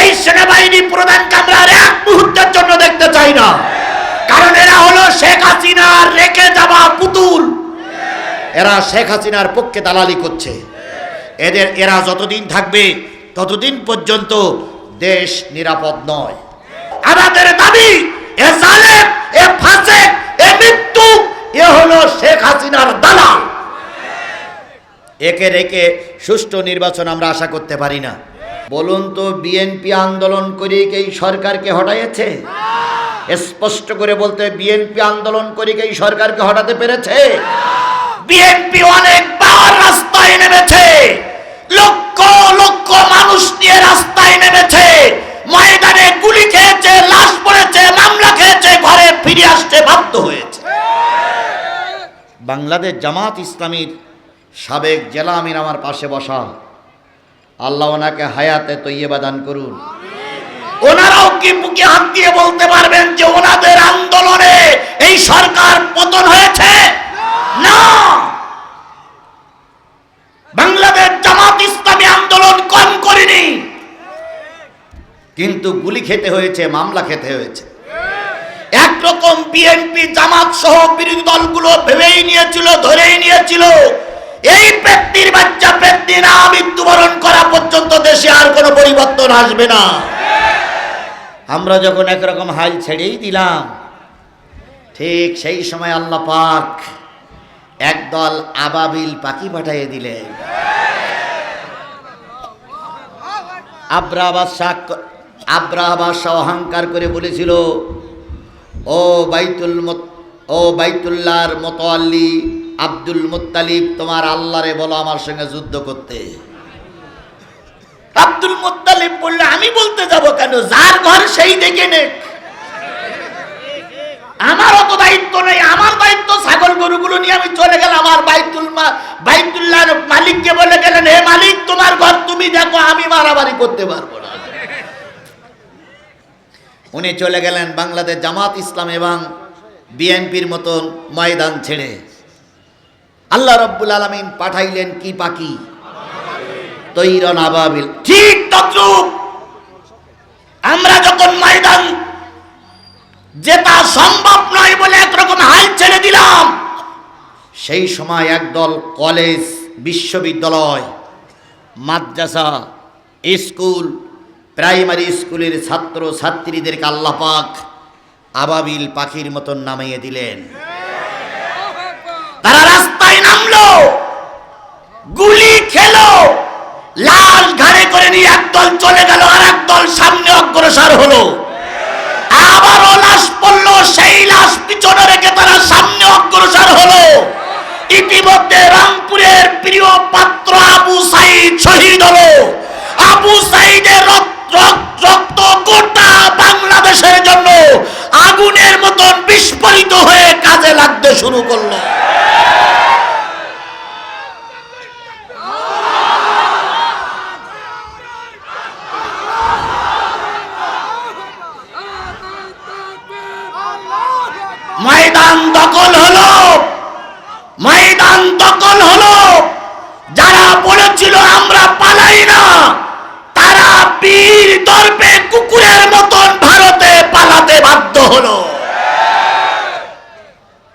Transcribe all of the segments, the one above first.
এই সেনাবাহিনী প্রধানকে আমরা আর এক মুহূর্তের জন্য দেখতে চাই না। কারণ এরা হলো শেখ হাসিনার রেখে যাওয়া পুতুল। এরা শেখ হাসিনার পক্ষে দালালি করছে। এদের এরা যতদিন থাকবে, ততদিন পর্যন্ত দেশ নিরাপদ নয়। আমাদের দাবি, এ জালেম, এ ফাসেক, এ মৃত্যু, এ হলো শেখ হাসিনার দালাল। একে রেখে সুষ্ঠু নির্বাচন আমরা আশা করতে পারি না। বলুন তো, বিএনপি আন্দোলন করে কি সরকারকে হটাইছে স্পষ্ট করে বলতে, বিএনপি আন্দোলন করে কি সরকারকে হটাতে পেরেছে? বিএনপি অনেকবার রাস্তায় নেমেছে। লক্ষ লক্ষ মানুষ নিয়ে রাস্তায় নেমেছে। ময়দানে গুলি খেয়েছে, লাশ পড়েছে, মামলা খেয়েছে, ঘরে ফিরে আসতে বাধ্য হয়েছে। বাংলাদেশ জামাত ইসলামীর সাবেক জেলা আমির আমার পাশে বসা আল্লাহ ওনাকে হায়াতে তৈয়বা দান করুন। ওনারাও কি বুকে হাত দিয়ে বলতে পারবেন যে ওনাদের আন্দোলনে এই সরকার পতন হয়েছে? না। বাংলাদেশ জামাত ইসলামী আন্দোলন কম করেনি। কিন্তু গুলি খেতে হয়েছে মামলা খেতে হয়েছে। একরকম বিএনপি জামাত সহ বিরোধী দলগুলো ভেবেই নিয়েছিল ধরেই নিয়েছিল এই ব্যক্তির বাচ্চা ব্যক্তি না মৃত্যুবরণ করা পর্যন্ত দেশে আর কোনো পরিবর্তন আসবে না। আমরা যখন একরকম হাল ছেড়েই দিলাম, ঠিক সেই সময় আল্লাহ পাক একদল আবাবিল পাখি পাঠিয়ে দিলেন। আব্রাহাবাদ শাহ আব্রাহাবাদ শাহ অহংকার করে বলেছিল, ও বাইতুল ও বাইতুল্লাহর মতোয়াল্লি আব্দুল মুত্তালিব, তোমার আল্লাহরে বলো আমার সঙ্গে যুদ্ধ করতে। আব্দুল মুত্তালিব বললে, আমি বলতে যাব কেন? যার ঘর সেই দেখে নে আমার অত দায়িত্ব নেই, আমার দায়িত্ব ছাগল গরুগুলো নিয়ে আমি চলে গেলাম। আমার বাইতুল মা- মালিককে বলে গেলেন, হে মালিক, তোমার ঘর তুমি দেখো, আমি মারামারি করতে পারব না। উনি চলে গেলেন বাংলাদেশ জামাত ইসলাম এবং বিএনপির মতন ময়দান ছেড়ে। আল্লাহ রব্বুল আলমিন পাঠাইলেন কি পাখি? তৈরন আবাবিল। ঠিক তদ্রুপ। আমরা যখন ময়দান, যেটা সম্ভব নয় বলে একরকম হাল ছেড়ে দিলাম, সেই সময় একদল কলেজ, বিশ্ববিদ্যালয়, মাদ্রাসা, স্কুল, প্রাইমারি স্কুলের ছাত্র ছাত্রীদেরকে আল্লাহ পাক আবাবিল পাখির মতন নামিয়ে দিলেন। রাস্তায় নামলো গুলি খেলো, লাল ঘাড়ে করে নিয়ে একদল চলে গেল আর একদল সামনে অগ্রসর হলো। আবারও লাশ পড়ল, সেই লাশ পিছনে রেখে তারা সামনে অগ্রসর হলো। ইতিমধ্যে রামপুরের প্রিয় পাত্র আবু সাইদ শহীদ হলো। আবু সাইদের রক্ত গোটা বাংলাদেশের জন্য আগুনের মতন বিস্ফোরিত হয়ে কাজে লাগতে শুরু করল। ময়দান দখল হলো। ময়দান দখল হলো। যারা বলেছিল, আমরা পালাই না, তারা বীর দর্পে কুকুরের মতন ভারতে পালাতে বাধ্য হলো।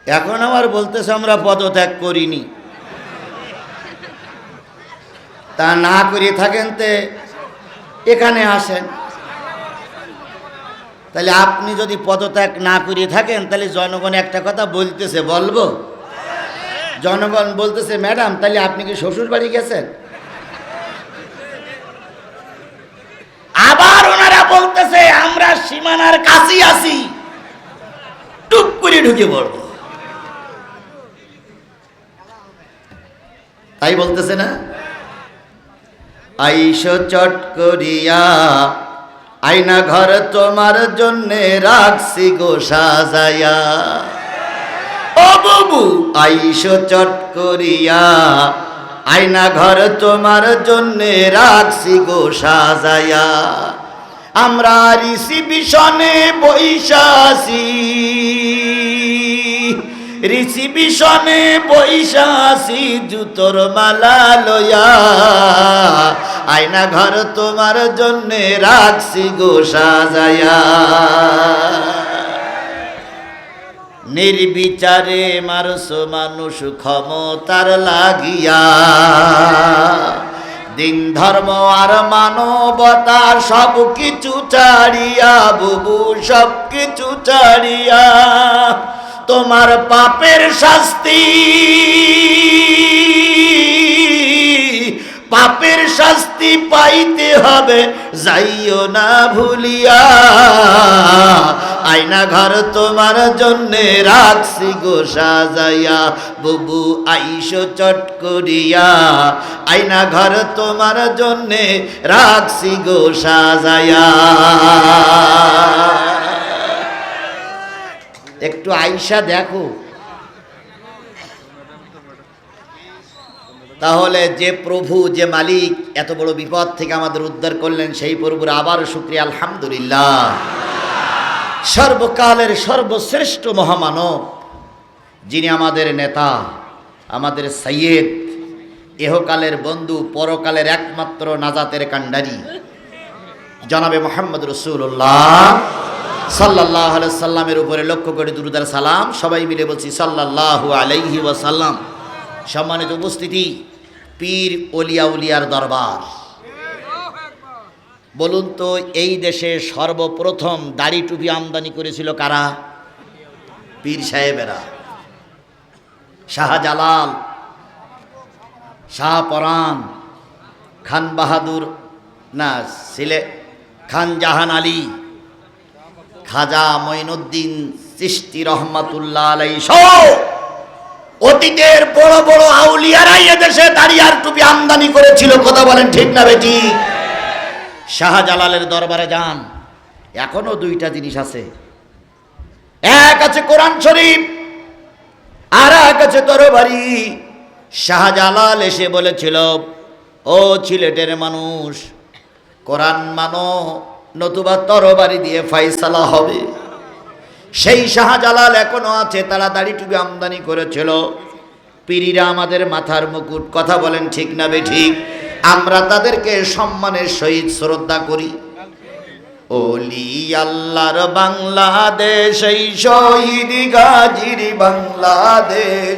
এখন আবার বলতেছে, আমরা পদত্যাগ করিনি। তা না করে থাকেন তে, এখানে আসেন। তাহলে আপনি যদি পদত্যাগ না করে থাকেন, তাহলে জনগণ একটা কথা বলতেছে, বলব? জনগণ বলতেছে, ম্যাডাম, তাহলে আপনি কি শ্বশুর বাড়ি গেছেন? আবার ওনারা বলতেছে, আমরা সীমানার কাছেই আছি। টুক করে ঢুকে পড়ব। তাই বলতেছে না? আইসো চট করিয়া আয়না ঘর তোমার জন্যে রাখছি গো সাজায়া। ও বাবু, আইসো চট করিয়া। আয়না ঘর তোমার জন্যে রাখছি গো সাজায়া। আমরা ঋষি বিষণে বৈশাসী। রিসিবিশনে বৈশা আসি জুতোর মালা লয়া আয়না ঘর তোমার জন্যে রাখছি গো সাজায়া নির্বিচারে মারস মানুষ ক্ষমতার লাগিয়া। দিন ধর্ম আর মানবতা সব কিছু ছাড়িয়া, বুবু সব কিছু ছাড়িয়া। তোমার পাপের শাস্তি। পাপের শাস্তি পাইতে হবে, যাইও না ভুলিয়া। আয়না ঘর তোমার জন্যে রাখছি গো সাজাইয়া, বুবু আইসো চট করিয়া। আয়না ঘর তোমার জন্যে রাখছি গো সাজাইয়া। একটু আইসা দেখো। তাহলে যে প্রভু, যে মালিক এত বড় বিপদ থেকে আমাদের উদ্ধার করলেন, সেই প্রভুর আবার শুক্রিয়া, আলহামদুলিল্লাহ। সর্বকালের সর্বশ্রেষ্ঠ মহামানব, যিনি আমাদের নেতা, আমাদের সৈয়দ, এহকালের বন্ধু, পরকালের একমাত্র নাজাতের কাণ্ডারি, জনাবে মোহাম্মদ রসুল্লাহ সাল্লাহ সাল্লামের উপরে লক্ষ্য করে দুরুদার সালাম। সবাই মিলে বলছি সাল্লাহ আলাইহি ওয়াসাল্লাম। সম্মানিত উপস্থিতি, পীর অলিয়া উলিয়ার দরবার। বলুন তো, এই দেশে সর্বপ্রথম দাড়ি টুপি আমদানি করেছিল কারা? পীর সাহেবেরা। শাহজালাল শাহপরান খান বাহাদুর, না, সিলে, খান জাহান আলী। খাজা মঈনুদ্দিন চিস্তি রহমাতুল্লাহ আলাই সহ অতীতের বড় বড় আউলিয়ারাই এদেশে দাঁড়িয়ার টুপি আমদানি করেছিল, কথা বলেন ঠিক না বেটি? শাহজালালের দরবারে যান, এখনও দুইটা জিনিস আছে। এক আছে কোরআন শরীফ, আর এক আছে তরবারি। শাহজালাল এসে বলেছিল, ও সিলেটের মানুষ, কোরআন মানো নতুবা তরবারি দিয়ে ফাইসালা হবে। সেই শাহজালাল এখনও আছে তারা দাড়ি টুপি আমদানি করেছিল। পিরিরা আমাদের মাথার মুকুট, কথা বলেন ঠিক না বে ঠিক? আমরা তাদেরকে সম্মানের সহিত শ্রদ্ধা করি। ওলি আল্লাহর বাংলাদেশ, এই শহীদ গাজীর বাংলাদেশ।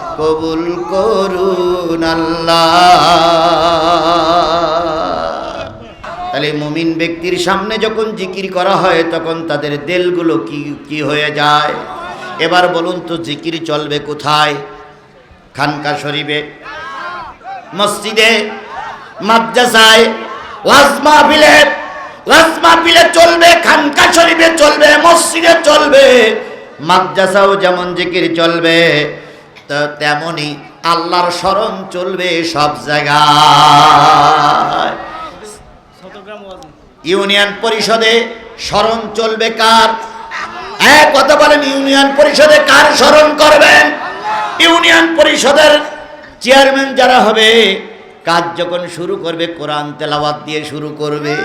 কবুল করুন আল্লাহ। তাহলে মুমিন ব্যক্তির সামনে যখন জিকির করা হয়, তখন তাদের দেলগুলো কি কি হয়ে যায়? এবার বলুন তো, জিকির চলবে কোথায়? খানকা শরীফে, মসজিদে, মাদ্রাসায়, ওয়াজ মাহফিলে ওয়াজ মাহফিলে চলবে, খানকা শরীফে চলবে, মসজিদে চলবে, মাদ্রাসাও যেমন জিকির চলবে তো তেমনি আল্লাহর স্মরণ চলবে সব জায়গায়। ইউনিয়ন পরিষদে স্মরণ চলবে কার? এক কথা বলেন, ইউনিয়ন পরিষদে কার স্মরণ করবেন? ইউনিয়ন পরিষদের চেয়ারম্যান যারা হবে, কাজ যখন শুরু করবে, কোরআন তেলাওয়াত দিয়ে শুরু করবে।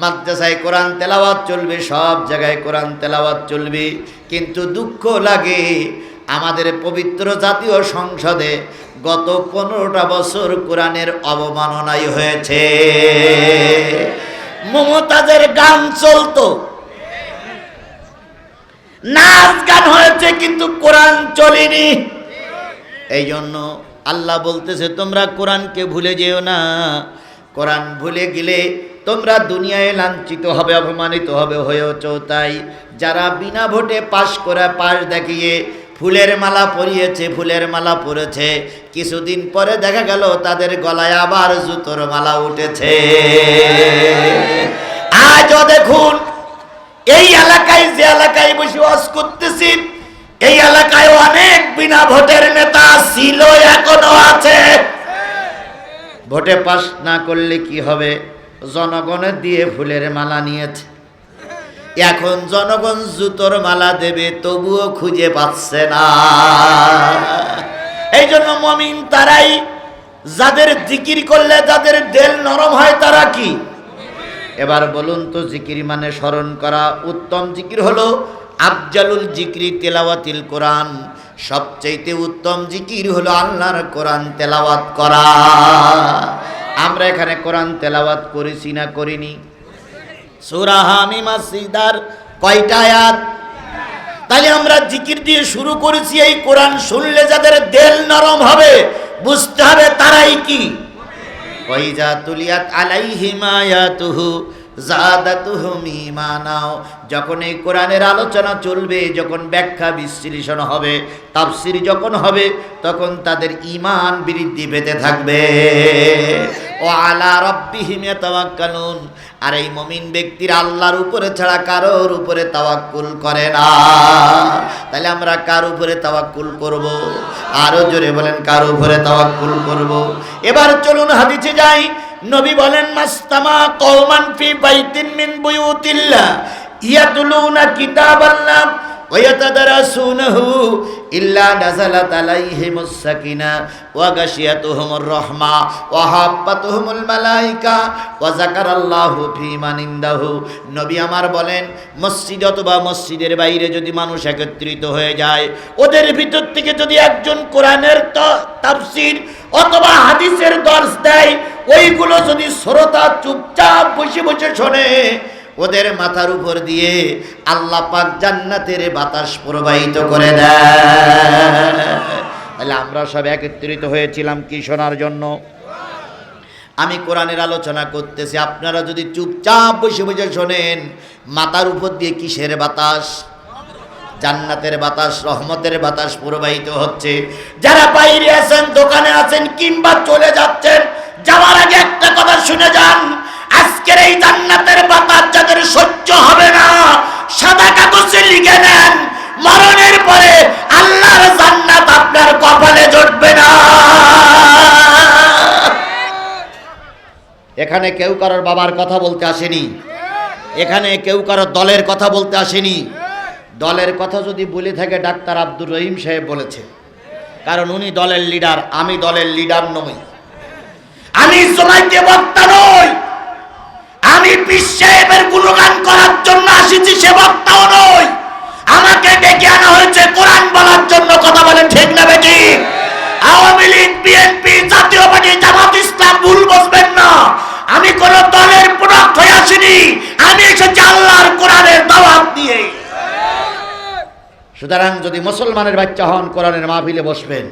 মাদ্রাসায় কোরআন তেলাওয়াত চলবে, সব জায়গায় কোরআন তেলাওয়াত চলবে। কিন্তু দুঃখ লাগে আমাদের পবিত্র জাতীয় সংসদে গত পনেরোটা বছর কোরআনের অবমাননাই হয়েছে। মমতাজের গান চলতো। নাচ গান হয়েছে, কিন্তু কোরআন চলেনি। এই জন্য আল্লাহ বলতেছে, তোমরা কোরআনকে ভুলে যেও না। কোরআন ভুলে গেলে তোমরা দুনিয়ায় লাঞ্ছিত হবে, অপমানিত হবে হয়েছ তাই। যারা বিনা ভোটে পাশ করে, পাশ দেখিয়ে ফুলের মালা পরিয়েছে, ফুলের মালা পরেছে। কিছুদিন পরে দেখা গেল তাদের গলায় আবার জুতোর মালা উঠেছে। আজও দেখুন, এই এলাকায় যে এলাকায় বসে ওয়াজ করতেছি, এই এলাকায় অনেক বিনা ভোটের নেতা ছিল, এখনও আছে। ভোটে পাস না করলে কি হবে? জনগণের দিয়ে ফুলের মালা নিয়েছে। এখন জনগণ জুতোর মালা দেবে, তবুও খুঁজে পাচ্ছে না। এই জন্য মমিন তারাই যাদের জিকির করলে যাদের দেল নরম হয় তারা কি? এবার বলুন তো জিকির মানে স্মরণ করা। উত্তম জিকির হলো আফজালুল জিকির তেলাওয়াতিল কোরআন। সবচাইতে উত্তম জিকির হলো আল্লাহর কোরআন তেলাওয়াত করা। আমরা এখানে কোরআন তেলাওয়াত করেছি না করিনি। সূরা হামিমা সিদার তাহলে আমরা জিকির দিয়ে শুরু করেছি, এই কোরআন শুনলে যাদের দেল নরম হবে, বুঝতে হবে তারাই কি? ওয়াইজা তুলিয়াত আলাইহিম আয়াতুহু। যখন এই কোরআনের আলোচনা চলবে, যখন ব্যাখ্যা বিশ্লেষণ হবে, তাফসীর যখন হবে, তখন তাদের ঈমান বৃদ্ধি পেতে থাকবে। ও আলা রাব্বিহিম ইয়াতাওয়াক্কালুন। আর এই মুমিন ব্যক্তির আল্লাহর উপরে ছাড়া কারোর উপরে তাওয়াক্কুল করে না। তাহলে আমরা কার উপরে তাওয়াক্কুল করব? আরও জোরে বলেন, কার উপরে তাওয়াক্কুল করব? এবার চলুন হাদিসে যাই। নবী বলেন মাস্তামা কওমান ফি বাইতিন মিন বুয়ুতিল্লাহ ইয়াতুলুনা কিতাবাল্লাহ ويتدرسونه إلا نزلت عليهم السكينة وغشيتهم الرحمة وحفتهم الملائكة وذكر الله في من عنده নবী আমার বলেন মসজিদ অথবা মসজিদের বাইরে যদি মানুষ একত্রিত হয়ে যায় ওদের ভিতর থেকে যদি একজন কোরআনের ত- তাফসীর অথবা হাদিসের দর্শ দেয় ওইগুলো যদি শ্রোতা চুপচাপ বসে বসে শোনে, ওদের মাথার উপর দিয়ে আল্লাহ পাক জান্নাতের বাতাস প্রবাহিত করে দেয়। তাহলে আমরা সব একত্রিত হয়েছিলাম কি শোনার জন্য? আমি কোরআনের আলোচনা করতেছি, আপনারা যদি চুপচাপ বসে বসে শোনেন, মাথার উপর দিয়ে কিসের বাতাস? জান্নাতের বাতাস, রহমতের বাতাস প্রবাহিত হচ্ছে। যারা বাইরে আছেন, দোকানে আছেন, কিংবা চলে যাচ্ছেন যাওয়ার আগে একটা কথা শুনে যান। আজকের এই জান্নাতের বাতাস যাদের সহ্য হবে না, সাদা কাগজে লিখে নেন। মরণের পরে আল্লাহর জান্নাত আপনার কপালে জুটবে না। এখানে কেউ কারোর বাবার কথা বলতে আসেনি। এখানে কেউ কারোর দলের কথা বলতে আসেনি। দলের কথা যদি বলে থাকে, ডাক্তার আব্দুর রহিম সাহেব বলেছে। কারণ উনি দলের লিডার আমি দলের লিডার নই। আমি জমাইতে বক্তা নই। আমি সাহেবের গুণগান করার জন্য আসিছি, সে বক্তাও নই। আমাকে ডেকে আনা হয়েছে কোরআন বলার জন্য। কথা বলেন ঠিক না বেটি? আওয়ামী লীগ, বিএনপি, জাতীয় পার্টি, জামাত ইসলাম, ভুল বসবেন না। আমি কোন দলের প্রোডাক্ট হয়ে আসিনি। আমি এসেছি আল্লাহর কোরআনের দাওয়াত দিয়ে। সুতরাং যদি মুসলমানের বাচ্চা হন, কোরআনের মাহফিলে বসবেন।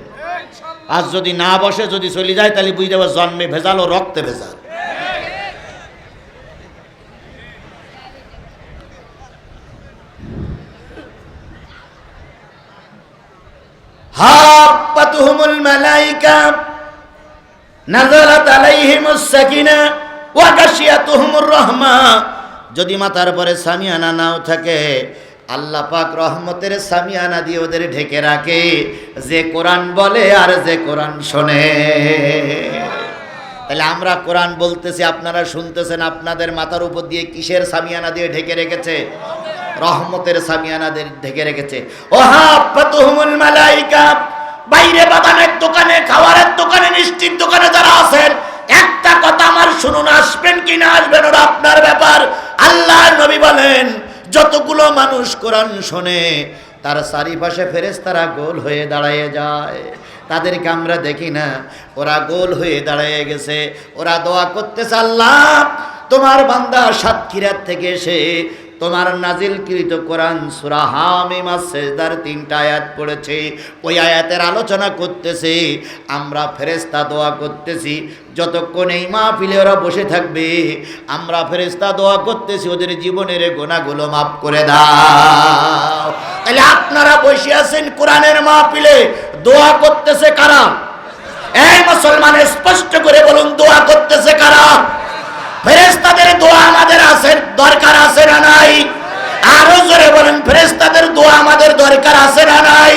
আজ যদি না বসে, যদি চলে যায়, তাহলে বুঝতে পারবে জন্মে ভেজাল ও রক্তে ভেজাল। যদি মাথার পরে সামিয়ানা নাও থাকে আল্লাহ পাক রহমতের সামিয়ানা দিয়ে ওদের ঢেকে রাখে। যে কোরআন বলে আর যে কোরআন শোনে। তাহলে আমরা কোরআন বলতেছি, আপনারা শুনতেছেন, আপনাদের মাথার উপর দিয়ে কিসের সামিয়ানা দিয়ে ঢেকে রেখেছে? রহমতের সামিয়ানাদের ঢেকে রেখেছে। ও হাফাতুহুমুল মালাইকা। বাইরে বাদামের দোকানে, খাবারের দোকানে, মিষ্টির দোকানে যারা আছেন, একটা কথা আমার শুনুন, আসবেন কি না আসবেন ওরা আপনার ব্যাপার। আল্লাহ নবী বলেন যতগুলো মানুষ কোরআন শোনে, তার চারিপাশে ফেরেশতারা গোল হয়ে দাঁড়ায় যায়। তাদেরকে আমরা দেখি না, ওরা গোল হয়ে দাঁড়ায় গেছে। ওরা দোয়া করতে আল্লাহ, তোমার বান্দা সাতক্ষীরার থেকে এসে তোমার নাজিলকৃত কোরআন সূরা তিনটা আয়াত পড়েছে। ওই আয়াতের আলোচনা করতেছে, আমরা ফেরেশতা দোয়া করতেছি। যতক্ষণ এই মাহফিলে ওরা বসে থাকবে, আমরা ফেরেশতা দোয়া করতেছি, ওদের জীবনের গোনাগুলো মাফ করে দাও। তাহলে আপনারা বসে আছেন কোরআনের মাহফিলে, দোয়া করতেছে কারা? এই মুসলমান স্পষ্ট করে বলুন, দোয়া করতেছে কারা? ফেরেস্তাদের দোয়া আমাদের আছে, দরকার আছে না নাই? আরও জোরে বলেন ফেরেস্তাদের দোয়া আমাদের দরকার আছে না নাই?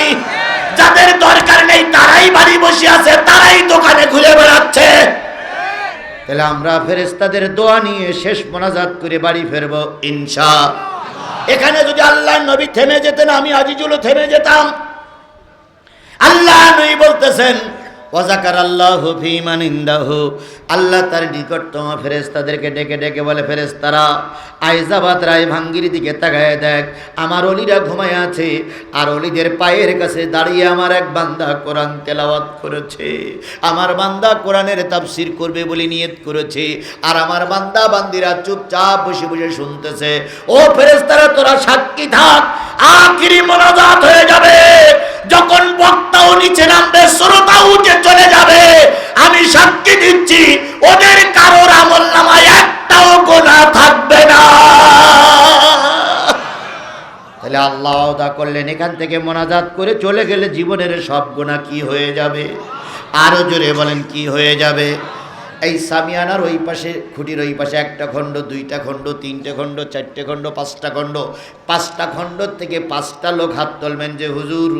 যাদের দরকার নেই, তারাই বাড়ি বসে আছে, তারাই দোকানে ঘুরে বেড়াচ্ছে। তাহলে আমরা ফেরেস্তাদের দোয়া নিয়ে শেষ মোনাজাত করে বাড়ি ফিরবো ইনশা এখানে যদি আল্লাহ নবী থেমে যেতেন, আমি আজিজুলও থেমে যেতাম। আল্লাহ নবী বলতেছেন ওয়াজাকার আল্লাহ ফিমান ইন্দাহু। আল্লাহ তার নিকটতম ফেরেস্তাদেরকে ডেকে ডেকে বলে ফেরেস্তারা আইজাবাদ রায় ভাঙ্গির দিকে তাকায় দেখ। আমার অলিরা ঘুমায় আছে, আর অলিদের পায়ের কাছে দাঁড়িয়ে আমার এক বান্দা কোরআন তেলাওয়াত করেছে। আমার বান্দা কোরআনের তাফসির করবে বলে নিয়ত করেছে, আর আমার বান্দা বান্দিরা চুপচাপ বসে বসে শুনতেছে। ও ফেরেস্তারা তোরা সাক্ষী থাক, আখিরি মোনাজাত হয়ে যাবে। যখন বক্তাও নিচে নামবে শ্রোতা উঠে চলে যাবে, আমি সাক্ষী দিচ্ছি, ওদের কারোর আমল নামায় একটাও গোনা থাকবে না। তাহলে আল্লাহ দা করলেন, এখান থেকে মোনাজাত করে চলে গেলে জীবনের সব গোনা কি হয়ে যাবে? আরও জোরে বলেন, কি হয়ে যাবে? এই সামিয়ানার ওই পাশে, খুঁটির ওই পাশে একটা খণ্ড, দুইটা খণ্ড, তিনটে খণ্ড, চারটে খণ্ড, পাঁচটা খণ্ড। পাঁচটা খণ্ড থেকে পাঁচটা লোক হাত তুলবেন যে, হুজুর,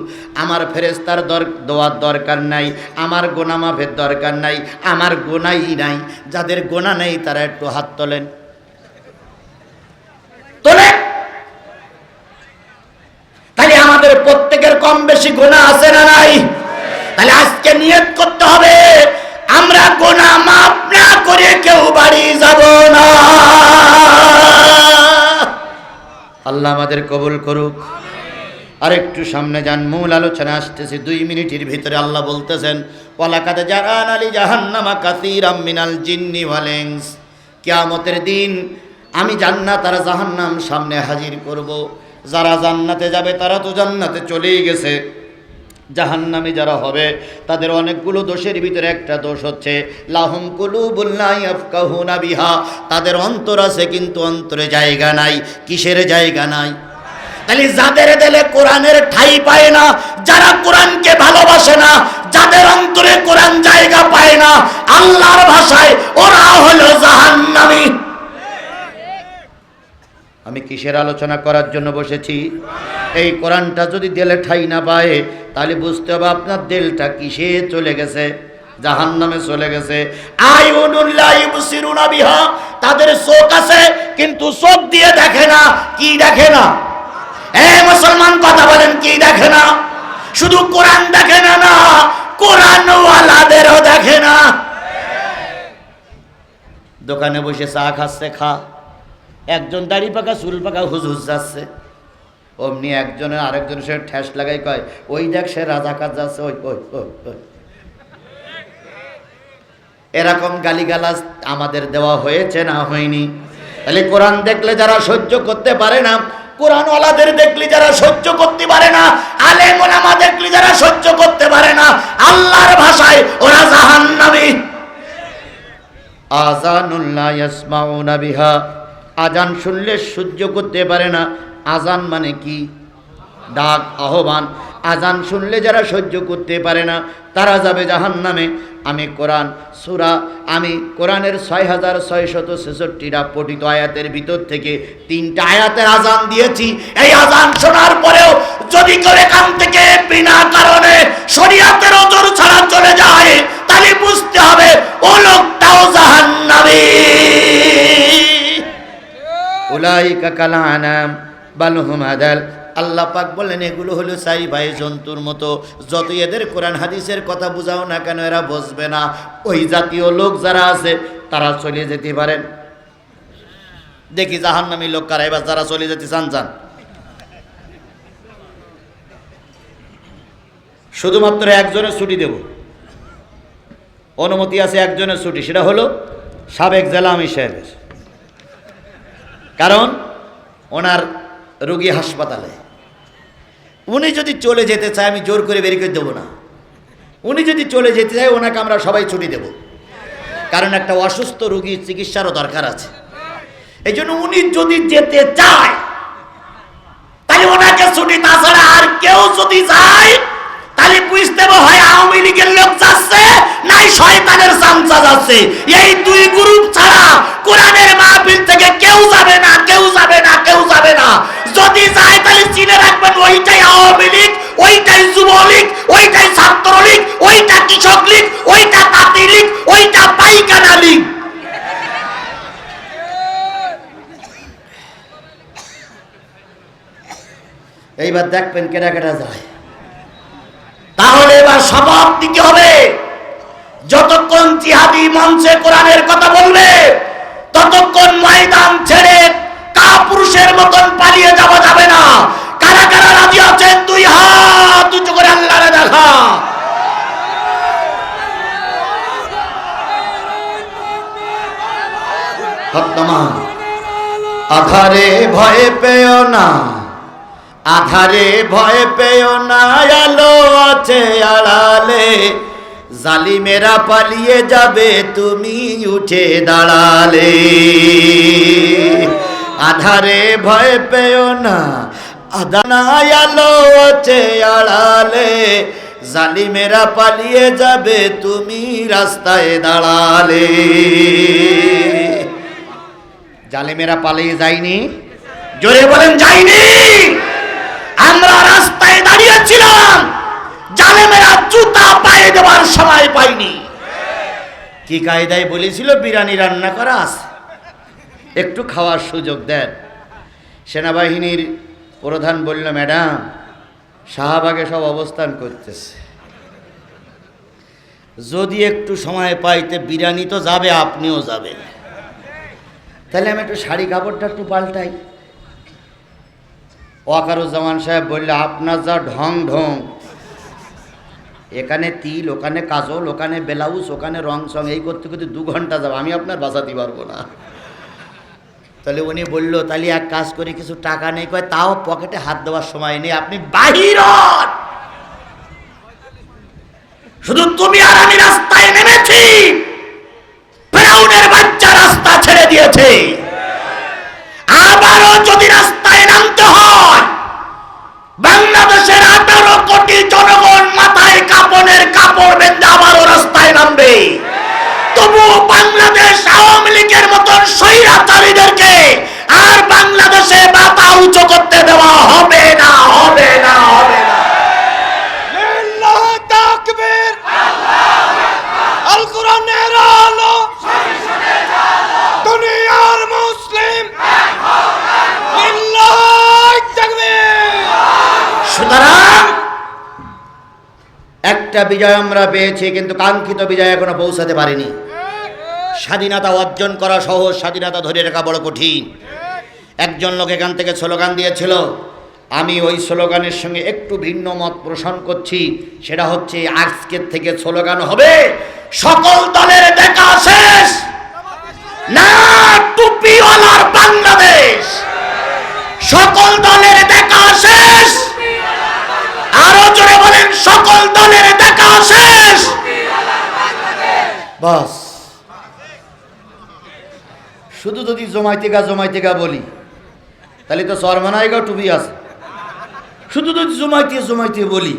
আমার ফেরেস্তার দর, দোয়ার দরকার নাই, আমার গোনা মাফের দরকার নাই, আমার গোনাই নাই, যাদের গোনা নেই তারা একটু হাত তোলেন। তোলেন তাহলে আমাদের প্রত্যেকের কম বেশি গোনা আছে না নাই? তাহলে আজকে নিয়ত করতে হবে আমরা গোনা মাপ না করে কেউ বাড়ি যাব না। আল্লাহ আমাদের কবুল করুক। আরেকটু সামনে যান, মূল আলোচনা আসতেছে দুই মিনিটের ভিতরে আল্লাহ বলতেছেন ওয়ালাকাতে জারান আলী জাহান্নামা কাসীরাম মিনাল জিন্নি ওয়াল ইনস। কিয়ামতের দিন আমি জান্নাত আর জাহান্নাম সামনে হাজির করব। যারা জান্নাতে যাবে তারা তো জান্নাতে চলেই গেছে। জাহান্নামে যারা হবে, তাদের অনেকগুলো দোষের ভিতরে একটা দোষ হচ্ছে, লাহুম কুলুবুল্লাহ আফকাহুনা বিহা। তাদের অন্তর আছে কিন্তু অন্তরে জায়গা নাই। কিসের জায়গা নাই? তাহলে যাদের দেলে কোরআনের ঠাই পায় না, যারা কোরআনকে ভালোবাসে না, যাদের অন্তরে কোরআন জায়গা পায় না, আল্লাহর ভাষায় ওরা হলো জাহান্নামী। আমি কিসের আলোচনা করার জন্য বসেছি? এই কোরআনটা যদি দেলে ঠাই না পায়, তাহলে বুঝতে হবে আপনার দেলটা কিসে চলে গেছে? জাহান নামে চলে গেছে। তাদের চোখ আছে, কিন্তু চোখ দিয়ে দেখে না, কি দেখে না? এ মুসলমান, কথা বলেন, কি দেখে না? শুধু কোরআন দেখে না না, কোরআনওয়ালাদেরও দেখে না। দোকানে বসে চা খাচ্ছে, খা। একজন দাড়ি পাকা, চুল পাকা হুজুজ যাচ্ছে। অমনি একজনের আরেকজনের সে ঠেস লাগাই কয়, ওই দেখ সে রাজাকার যাচ্ছে, ওই ওই ওই এরকম গালিগালাজ আমাদের দেওয়া হয়েছে না হয়নি? তাহলে কোরআন দেখলে যারা সহ্য করতে পারে না, কোরআনওয়ালাদের দেখলে যারা সহ্য করতে পারে না আলেম ওলামা দেখলে যারা সহ্য করতে পারে না, আল্লাহর ভাষায় ওরা জাহান্নামী। আজানুল্লাহ ইয়াসমাউনা বিহা। আজান শুনলে সহ্য করতে পারে না। আজান মানে কি? ডাক, আহ্বান। আজান শুনলে যারা সহ্য করতে পারে না, তারা যাবে জাহান নামে আমি কোরআন, সুরা, আমি কোরআনের ছয় হাজার ছয় শত ছেষট্টিটা পঠিত আয়াতের ভিতর থেকে তিনটা আয়াতের আজান দিয়েছি। এই আজান শোনার পরেও যদি কেউ এখান থেকে বিনা কারণে শরিয়াতের ওজোর ছাড়া চলে যায়, তাহলে বুঝতে হবে ও লোকটাও জাহান্নামী। উলাইকা কালানাম বালহুম আদাল। আল্লাহ পাক বলেন, এগুলো হলো সাই ভাই জন্তুর মতো। যত এদের কোরআন হাদিসের কথা বুঝাও না কেন, এরা বুঝবে না। ওই জাতীয় লোক যারা আছে, তারা চলে যেতে পারেন। দেখি জাহান্নামী লোক কারা, এবার যারা চলে যেতে চান চান শুধুমাত্র একজনের ছুটি দেব। অনুমতি আছে একজনের ছুটি, সেটা হলো সাবেক জেলা আমি সাহেবের। কারণ ওনার রোগী হাসপাতালে। উনি যদি চলে যেতে চায়, আমি জোর করে বের করে দেবো না। উনি যদি চলে যেতে চায়, ওনাকে আমরা সবাই ছুটি দেব। কারণ একটা অসুস্থ রোগীর চিকিৎসারও দরকার আছে। এই জন্য উনি যদি যেতে চায়, তাহলে ওনাকে ছুটি, তাছাড়া আর কেউ যদি যায়, তাহলে বুঝতে হয় আওয়ামী লীগের লোক যাচ্ছে নাই শয়তানের চামচা যাচ্ছে। এই দুই গ্রুপ ছাড়া কোরআনের মাহফিল এইবার দেখবেন কেটা কেটা যায়। তাহলে এবার শপথ নিতে হবে। যতক্ষণ জিহাদি মঞ্চে কোরআনের কথা বলবে, ততক্ষণ ময়দান ছেড়ে কাপুরুষের মতন পালিয়ে যাওয়া যাবে না। কারা কারা রাজি আছেন? দুই হাত উঁচু করে আল্লাহরে দেখা। আধারে ভয় পেও না। আধারে ভয় পেও না, আলো আছে আড়ালে। জালিমেরা পালিয়ে যাবে, তুমি উঠে দাঁড়ালে। আধারে ভয় পেও না আধানা আলো আছে আড়ালে। জালিমেরা পালিয়ে যাবে, তুমি রাস্তায় দাঁড়ালে। জালেমেরা পালিয়ে যায়নি? জোরে বলেন, যায়নি! আমরা রাস্তায় দাঁড়িয়ে দাঁড়িয়েছিলাম। জালেমেরা জুতা পায়ে দেওয়ার সময় পাইনি কি কায়দায় বলেছিল, বিরিয়ানি রান্না করা একটু খাওয়ার সুযোগ দেন। সেনাবাহিনীর প্রধান বলল, ম্যাডাম, শাহবাগে সব অবস্থান করতেছে। যদি একটু সময় পাইতে বিরিয়ানি তো যাবে, আপনিও যাবেন। তাহলে আমি একটু শাড়ি কাপড়টা একটু পাল্টাই। ওয়াকারুজ্জামান সাহেব বললে, আপনার যা ঢং ঢং। এখানে তিল, ওখানে কাজল, ওখানে ব্লাউজ, ওখানে রং সং, এই করতে করতে দু ঘণ্টা যাবে, আমি আপনার বাঁচাতে পারব না। তাহলে উনি বলল, তাহলে এক কাজ করে, কিছু টাকা নেই। কয়, তাও পকেটে হাত দেওয়ার সময় নেই, আপনি বাহির। শুধু তুমি আর আমি রাস্তায় নেমেছি। বাচ্চা রাস্তা ছেড়ে দিয়েছে। আবারও যদি হয় বাংলাদেশের আঠারো কোটি জনগণ মাথায় কাপড়ের কাপড় বেঁধে আবারও রাস্তায় নামবে। তবু বাংলাদেশ আওয়ামী লীগের মতন স্বৈরাচারীদেরকে আর বাংলাদেশে মাথা উঁচু করতে দেওয়া হবে না হবে না হবে না। আল কোরআনের একটা বিজয় আমরা পেয়েছি, কিন্তু কাঙ্ক্ষিত বিজয় এখনও পৌঁছাতে পারিনি। স্বাধীনতা অর্জন করা সহজ, স্বাধীনতা ধরে রাখা বড় কঠিন। একজন লোক এখান থেকে স্লোগান দিয়েছিল, আমি ওই স্লোগানের সঙ্গে একটু ভিন্ন মত পোষণ করছি, সেটা হচ্ছে আজকের থেকে স্লোগান হবে, সকল দলের দেখা শেষ। না, টুপিওয়ালার বাংলাদেশ। সকল দলের দেখা শেষ। আরও জোরে বলেন, সকল দলের দেখা শেষ। বাস। শুধু যদি জমাইতে গা জমাইতে গা বলি, তাহলে তো সরমানায় গা টুপি আছে। শুধু যদি জমাইতে জমাইতে বলি,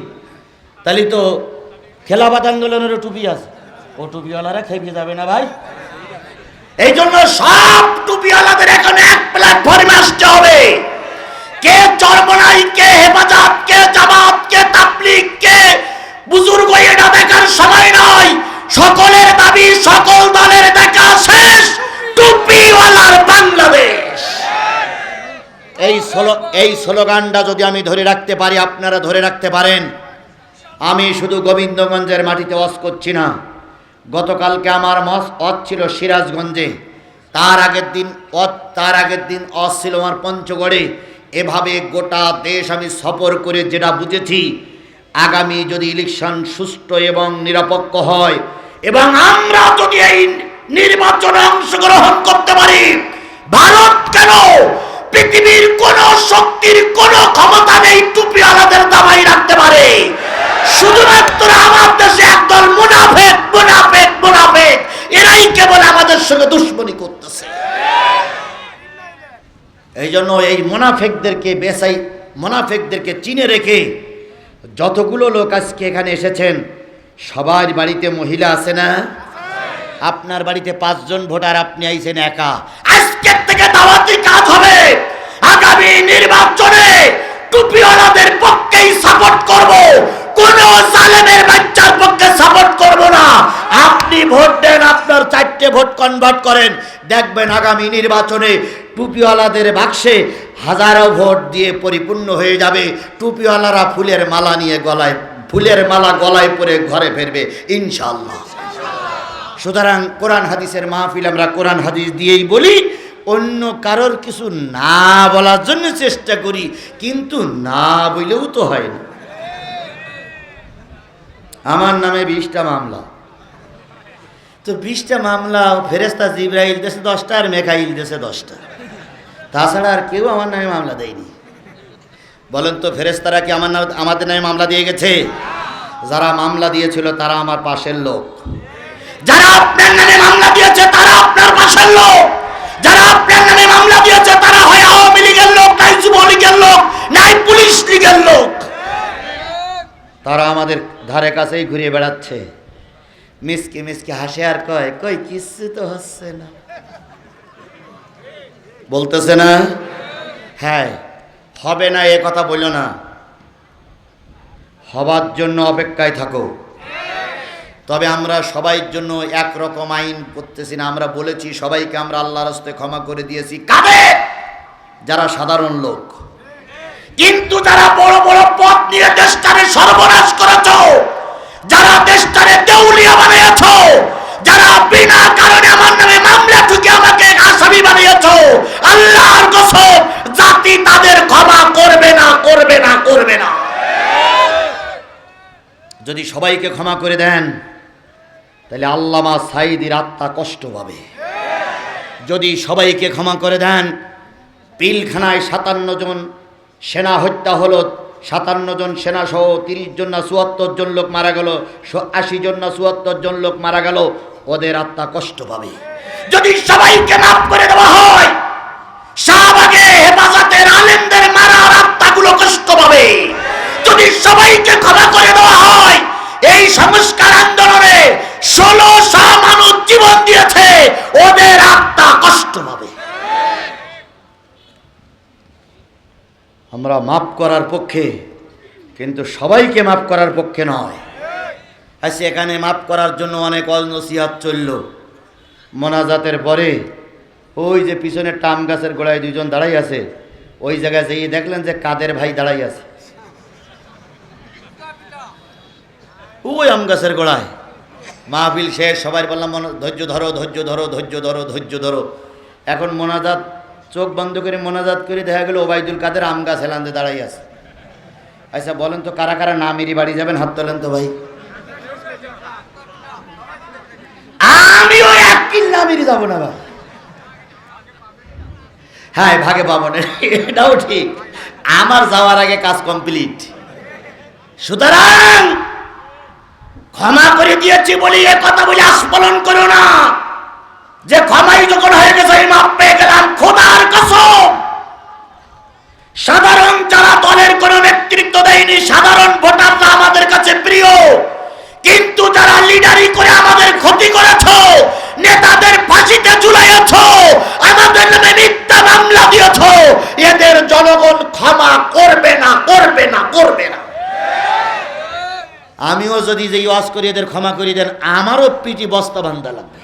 তাহলে তো খেলাফাত আন্দোলনেরও টুপি আছে। ও টুপিওয়ালারা খেপে যাবে না ভাই। এই জন্য সব টুপিওয়ালাদের এখন এক প্ল্যাটফর্মে আসতে হবে। কে চরমনাই, কে হেফাজত, কে জামাত, কে তাবলিগ, কে বুজুর্গ এটা দেখার সময় নয়। সকলের দাবি, সকল দলের দেখা শেষ। টুপিওয়ালার বাংলাদেশ। এই স্লো এই স্লোগানটা যদি আমি ধরে রাখতে পারি, আপনারা ধরে রাখতে পারেন। আমি শুধু গোবিন্দগঞ্জের মাটিতে অস করছি না। গতকালকে আমার মস অত ছিল সিরাজগঞ্জে। তার আগের দিন অত তার আগের দিন অস ছিল আমার পঞ্চগড়ে। এভাবে গোটা দেশ আমি সফর করে যেটা বুঝেছি, আগামী যদি ইলেকশন সুষ্ঠু এবং নিরপেক্ষ হয়, এবং আমরা যদি এই নির্বাচনে অংশগ্রহণ করতে পারি, ভারত কেন পৃথিবীর কোন শক্তির কোন ক্ষমতা নেই টুপি আলাদের দাবাই রাখতে পারে? শুধুমাত্র আমার দেশে একদল মুনাফেক মুনাফেক মুনাফেক, এরাই কেবল আমাদের সঙ্গে দুশ্মনী করতেছে। এই জন্য এই মোনাফেকদেরকে, বেসাই মোনাফেকদেরকে চিনে রেখে যতগুলো লোক আজকে এখানে এসেছেন, সবার বাড়িতে মহিলা আছে না? আপনার বাড়িতে পাঁচজন ভোটার, আপনি আইছেন একা। আজকের থেকে দাওয়াতি কাজ হবে। আগামী নির্বাচনে টুপিওয়ালাদের পক্ষেই সাপোর্ট করব। কোন বাচ্চার পক্ষে সাপোর্ট করব না। আপনি ভোট দেন, আপনার চারটে ভোট কনভার্ট করেন। দেখবেন আগামী নির্বাচনে বাক্সে হাজারো ভোট দিয়ে পরিপূর্ণ হয়ে যাবে। টুপিওয়ালারা ফুলের মালা নিয়ে গলায়, ফুলের মালা গলায় পরে ঘরে ফিরবে ইনশাল্লাহ সুতরাং কোরআন হাদিসের মাহফিল আমরা কোরআন হাদিস দিয়েই বলি, অন্য কারোর কিছু না বলার জন্য চেষ্টা করি, কিন্তু না বলেও তো হয় না। আমার নামে বিশটা মামলা। তো বিশটা মামলা ফেরেস্তা জিব্রাইল দেশে দশটা আর মেকাইল দেশে দশটা। তাছাড়া আর কেউ আমার নামে মামলা দেয়নি। বলেন তো ফেরেস্তারা কি আমার নামে আমাদের নামে মামলা দিয়ে গেছে? যারা মামলা দিয়েছিল তারা আমার পাশের লোক। যারা আপনার নামে মামলা দিয়েছে তারা আপনার পাশের লোক। যারা আপনার নামে মামলা দিয়েছে তারা হয় আওয়ামী লীগের লোক, নাই যুবলীগের লোক, নাই পুলিশ লীগের লোক। তারা আমাদের ধারে কাছেই ঘুরে বেড়াচ্ছে। মিসকে মিসকে হাসে আর কয়, কই, কিছু তো হচ্ছে না। বলতেছে না? হ্যাঁ হবে না, এ কথা বলল না। হবার জন্য অপেক্ষায় থাকো। তবে আমরা সবাইর জন্য একরকম আইন করতেছি না। আমরা বলেছি সবাইকে আমরা আল্লাহর হস্তে ক্ষমা করে দিয়েছি। কাদের? যারা সাধারণ লোক। কিন্তু যারা বড় বড় পথ নিয়ে দেশটারে সর্বনাশ করেছ, যারা দেশটারে দেউলিয়া বানিয়েছ, যারা বিনা কারণে আমার নামে মামলা ঠুকে আমাকে আসামি বানিয়েছ, আল্লাহর কসম, জাতি তাদের ক্ষমা করবে না করবে না করবে না। যদি সবাইকে ক্ষমা করে দেন, তাহলে আল্লামা সাইদির আত্মা কষ্ট পাবে। যদি সবাইকে ক্ষমা করে দেন, পিলখানায় সাতান্ন জন সেনা হত্যা হলো, সাতান্ন জন সেনা সহ তিরিশ জন না চুয়াত্তর জন লোক মারা গেল আশি জন না চুয়াত্তর জন লোক মারা গেল, ওদের আত্মা কষ্ট পাবে। যদি সবাইকে মাফ করে দেওয়া হয়, শাহবাগে হেফাজতের আলেমদের মারার আত্মাগুলো কষ্ট পাবে। যদি সবাইকে ক্ষমা করে দেওয়া হয়, এই সংস্কার আন্দোলনে ষোলোশো মানুষ জীবন দিয়েছে, ওদের আত্মা কষ্ট পাবে। আমরা মাফ করার পক্ষে, কিন্তু সবাইকে মাফ করার পক্ষে নয়। আচ্ছা এখানে মাফ করার জন্য অনেক অনসিহাত চলল। মোনাজাতের পরে ওই যে পিছনে টাম গাছের গোড়ায় দুজন দাঁড়াই আছে, ওই জায়গায় যেয়ে দেখলেন যে কাদের ভাই দাঁড়াই আছে। ওই আম গাছের গোড়ায়। মাহফিল শেষ, সবাই বললাম, ধৈর্য ধরো ধৈর্য ধরো ধৈর্য ধরো ধৈর্য ধরো। এখন মোনাজাত চোখ বন্ধ করে মোনাজাত করে দেখা গেল ওবায়দুল কাদের আম গাছ হেলান্দে দাঁড়াই আছে। আচ্ছা বলেন তো কারা কারা না মেরি বাড়ি যাবেন? হাত তোলেন তো ভাই। আমিও এক কিল না মেরি যাব না ভাই। হ্যাঁ ভাগে পাবো না। এটাও ঠিক। আমার যাওয়ার আগে কাজ কমপ্লিট। সুতরাং ক্ষমা করে দিয়েছি বলি, এ কথা বলে আস্ফলন করো না। যে ক্ষমাই যখন হয়ে গেছে মাপ পেয়ে গেলাম খোদার কসম। সাধারণ যারা দলের কোন নেতৃত্ব দেয়নি, সাধারণ ভোটাররা আমাদের কাছে প্রিয়। কিন্তু যারা লিডারি করে আমাদের ক্ষতি করেছ, নেতাদের ফাঁসিতে ঝুলাইয়াছ, আমাদের নামে মিথ্যা মামলা দিয়েছ, এদের জনগণ ক্ষমা করবে না করবে না করবে না। আমিও যদি যে ওয়াজ করি, এদের ক্ষমা করি দেন, আমারও পিটি বস্তা বান্ধা লাগবে।